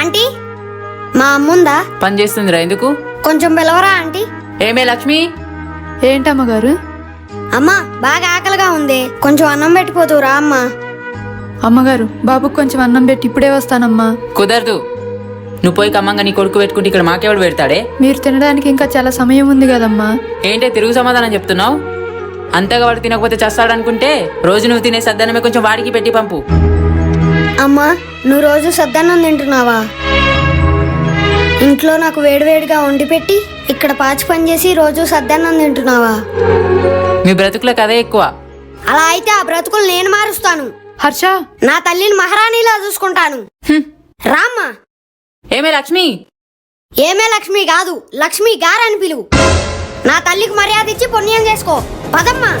Aunty? మా అమ్ముందా? పని చేస్తుందిరా ఎందుకు? కొంచెం పిలవరా ఆంటీ? ఏమే లక్ష్మి? ఏంటమ్మగారు అమ్మా బాగా ఆకలిగా ఉంది. కొంచెం అన్నం పెట్టిపోతురా అమ్మా. అమ్మగారు బాబుకు కొంచెం అన్నం పెట్టి ఇప్పుడే వస్తానమ్మా. కుదరదు. నువ్వు పోయి కమ్మంగా నీ కొడుకు పెట్టుకుంటే ఇక్కడ మాకెవడు పెడతాడే? మీరు తినడానికి ఇంకా చాలా సమయం ఉంది కదమ్మా. ఏంటే తిరుగు సమాధానం చెప్తున్నావు? అంతగా వాడు తినకపోతే చేస్తాడనుకుంటే రోజు నువ్వు తినే సద్దనమే కొంచెం వాడికి పెట్టి పంపు. అమ్మా నువ్వు రోజు సద్దన్నం తింటున్నావా? ఇంట్లో నాకు వేడివేడిగా వండి పెట్టి ఇక్కడ పాచి పని చేసి రోజు సద్దన్నం తింటున్నావా? మీ బ్రతుకులకు అదే ఎక్కువ. అలా అయితే ఆ బ్రతుకులు నేను మారుస్తాను. హర్ష! నా తల్లిని మహారాణిలా చూసుకుంటాను. రామ్మా. ఏమే లక్ష్మి? ఏమే లక్ష్మి కాదు లక్ష్మి గారని పిలువు. నా తల్లికి మర్యాద ఇచ్చి పుణ్యం చేసుకో. పదమ్మా.